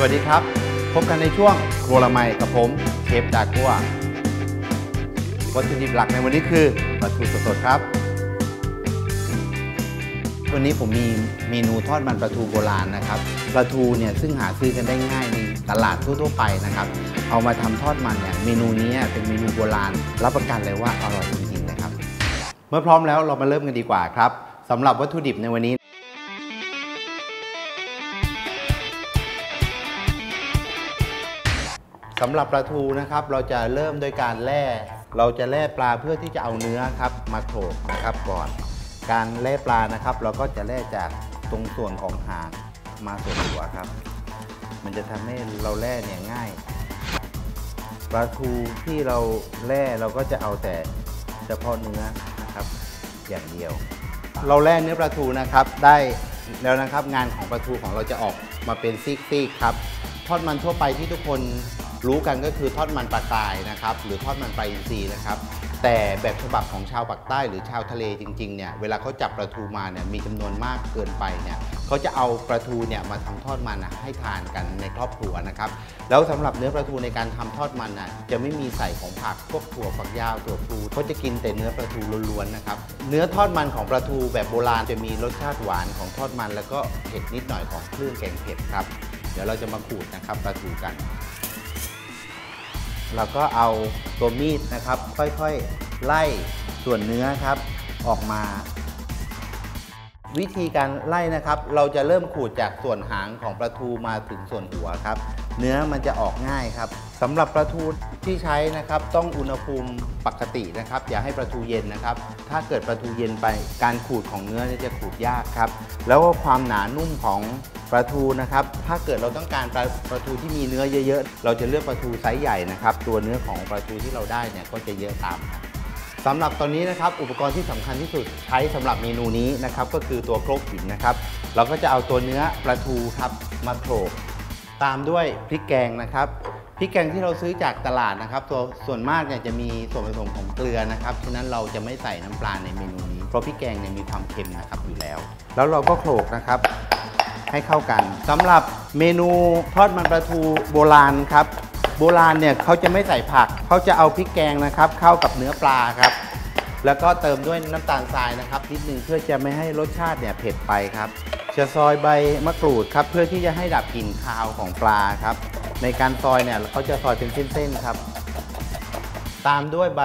สวัสดีครับ พบกันในช่วงครัวละไมกับผมเชฟจากกัววัตถุดิบหลักในวันนี้คือปลาทูสดๆครับ วันนี้ผมมีเมนูทอดมันปลาทูโบราณนะครับปลาทูเนี่ยซึ่งหาซื้อกันได้ง่ายในตลาดทั่วๆไปนะครับ เอามาทำทอดมันเนี่ยเมนูนี้เป็นเมนูโบราณ รับประกันเลยว่าอร่อยจริงๆนะครับ เมื่อพร้อมแล้วเรามาเริ่มกันดีกว่าครับสำหรับวัตถุดิบในวันนี้ สำหรับปลาทูนะครับ เราจะเริ่มโดยการแล่เราจะแล่ปลาเพื่อที่จะเอาเนื้อครับมาโขลกนะครับก่อน การแล่ปลานะครับ เราก็จะแล่จากตรงส่วนของหางมาส่วนหัวครับ มันจะทำให้เราแล่เนี่ยง่าย ปลาทูที่เราแล่เราก็จะเอาแต่เฉพาะเนื้อนะครับ อย่างเดียว เราแล่เนื้อปลาทูนะครับ ได้แล้วนะครับงานของปลาทูของเราจะออกมาเป็นซีกๆครับทอดมันทั่วไปที่ทุกคน รู้กันก็คือทอดมันปลากรายนะครับ หรือทอดมันปลาอินทรีนะครับ แต่แบบฉบับของชาวปากใต้หรือชาวทะเลจริงๆเนี่ยเวลาเขาจับปลาทูมาเนี่ยมีจำนวนมากเกินไปเนี่ยเขาจะเอาปลาทูเนี่ยมาทำทอดมันนะให้ทานกันในครอบครัวนะครับ แล้วสำหรับเนื้อปลาทูในการทำทอดมันน่ะจะไม่มีใส่ของผักพวกถั่วฝักยาวถั่วพลูเขาจะกินแต่เนื้อปลาทูล้วนๆนะครับเนื้อทอดมันของปลาทูแบบโบราณจะมีรสชาติหวานของทอดมัน แล้วก็เผ็ดนิดหน่อยของเครื่องแกงเผ็ดครับเดี๋ยวเราจะมาขูดนะครับปลาทูกัน เราก็เอาตัวมีดนะครับ ค่อยๆไล่ส่วนเนื้อครับออกมา วิธีการไล่นะครับ เราจะเริ่มขูดจากส่วนหางของปลาทูมาถึงส่วนหัวครับ เนื้อมันจะออกง่ายครับ สำหรับปลาทูที่ใช้นะครับต้องอุณหภูมิปกตินะครับ อย่าให้ปลาทูเย็นนะครับ ถ้าเกิดปลาทูเย็นไปการขูดของเนื้อจะขูดยากครับ แล้วก็ความหนานุ่มของปลาทูนะครับ ถ้าเกิดเราต้องการปลาปลาทูที่มีเนื้อเยอะๆ เราจะเลือกปลาทูไซส์ใหญ่นะครับ ตัวเนื้อของปลาทูที่เราได้เนี่ยก็จะเยอะตามครับสำหรับตอนนี้นะครับอุปกรณ์ที่สำคัญที่สุดใช้สำหรับเมนูนี้นะครับก็คือตัวโครกหินนะครับ เราก็จะเอาตัวเนื้อปลาทูครับมาโขลกตามด้วยพริกแกงนะครับ พริกแกงที่เราซื้อจากตลาดนะครับตัวส่วนมากเนี่ยจะมีส่วนผสมของเกลือนะครับฉะนั้นเราจะไม่ใส่น้ำปลาในเมนูนี้เพราะพริกแกงเนี่ยมีความเค็มนะครับอยู่แล้ว แล้วเราก็โขลกนะครับให้เข้ากันสำหรับเมนูทอดมันปลาทูโบราณครับ โบราณเนี่ยเขาจะไม่ใส่ผักเขาจะเอาพริกแกงนะครับเข้ากับเนื้อปลาครับ แล้วก็เติมด้วยน้ำตาลทรายนะครับนิดนึงเพื่อจะไม่ให้รสชาติเนี่ยเผ็ดไปครับจะซอยใบมะกรูดครับเพื่อที่จะให้ดับกลิ่นคาวของปลาครับ ในการซอยเนี่ยเขาจะซอยเป็นเส้นๆครับ ตามด้วยใบ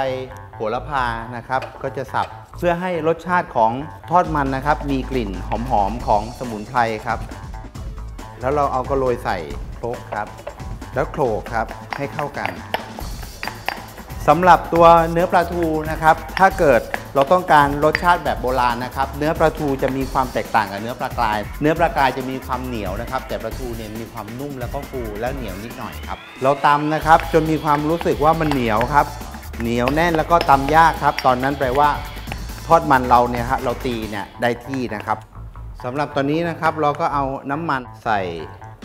โหระพานะครับ ก็จะสับเพื่อให้รสชาติของทอดมันนะครับ มีกลิ่นหอมๆของสมุนไพรครับ แล้วเราเอากระโรยใส่โครกครับ แล้วโขลกครับให้เข้ากันสำหรับตัวเนื้อปลาทูนะครับ ถ้าเกิด เราต้องการรสชาติแบบโบราณนะครับ เนื้อปลาทูจะมีความแตกต่างกับเนื้อปลากราย เนื้อปลากรายจะมีความเหนียวนะครับ แต่ปลาทูเนี่ยมีความนุ่มแล้วก็ฟูและเหนียวนิดหน่อยครับ เราตำนะครับจนมีความรู้สึกว่ามันเหนียวครับ เหนียวแน่นแล้วก็ตำยากครับ ตอนนั้นแปลว่า ทอดมันเราเนี่ยฮะเราตีเนี่ยได้ที่นะครับสำหรับตอนนี้นะครับเราก็เอาน้ำมันใส่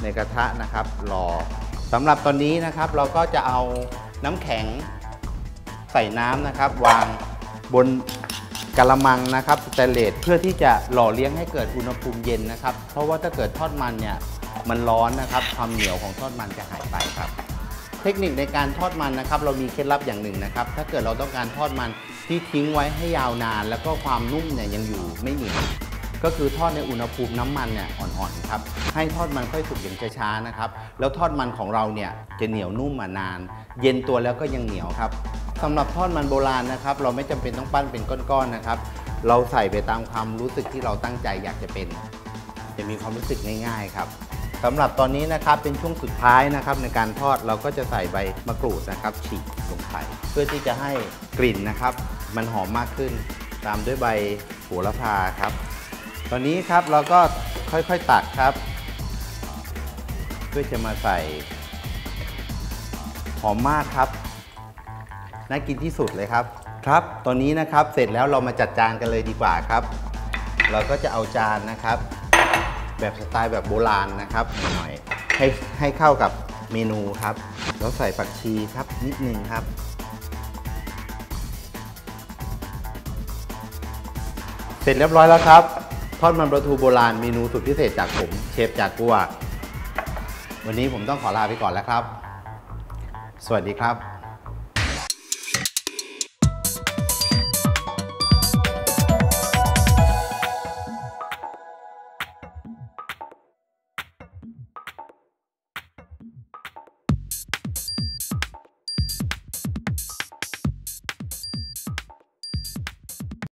ในกระทะนะครับรอสำหรับตอนนี้นะครับเราก็จะเอาน้ำแข็งใส่น้ำนะครับ วาง บนกระมังนะครับสเตนเลสเพื่อที่จะหล่อเลี้ยงให้เกิดอุณหภูมิเย็นนะครับ เพราะว่าถ้าเกิดทอดมันเนี่ยมันร้อนนะครับความเหนียวของทอดมันจะหายไปครับ เทคนิคในการทอดมันนะครับ เรามีเคล็ดลับอย่างหนึ่งนะครับ ถ้าเกิดเราต้องการทอดมันที่ทิ้งไว้ให้ยาวนาน แล้วก็ความนุ่มเนี่ยยังอยู่ไม่เหนียว ก็คือทอดในอุณหภูมิน้ำมันเนี่ยอ่อนๆครับให้ทอดมันค่อยสุกอย่างช้าๆนะครับแล้วทอดมันของเราเนี่ยจะเหนียวนุ่มมานาน เย็นตัวแล้วก็ยังเหนียวครับสำหรับทอดมันโบราณนะครับ เราไม่จำเป็นต้องปั้นเป็นก้อนๆนะครับ เราใส่ไปตามความรู้สึกที่เราตั้งใจอยากจะเป็น จะมีความรู้สึกง่าย ๆ ครับสำหรับตอนนี้นะครับเป็นช่วงสุดท้ายนะครับในการทอดเราก็จะใส่ใบมะกรูดนะครับฉีกลงไปเพื่อที่จะให้กลิ่นนะครับ มันหอมมากขึ้น ตามด้วยใบโหระพาครับ ตอนนี้ครับเราก็ค่อยๆตักครับ เพื่อจะมาใส่หอมมากครับ น่ากินที่สุดเลยครับ ครับ ตอนนี้นะครับเสร็จแล้วเรามาจัดจานกันเลยดีกว่าครับ เราก็จะเอาจานนะครับ แบบสไตล์แบบโบราณนะครับหน่อยๆให้ให้เข้ากับเมนูครับ แล้วใส่ผักชีครับนิดนึงครับ เสร็จเรียบร้อยแล้วครับ ทอดมันปลาทูโบราณเมนูสุดพิเศษจากผมเชฟจากกัว วันนี้ผมต้องขอลาไปก่อนแล้วครับ สวัสดีครับ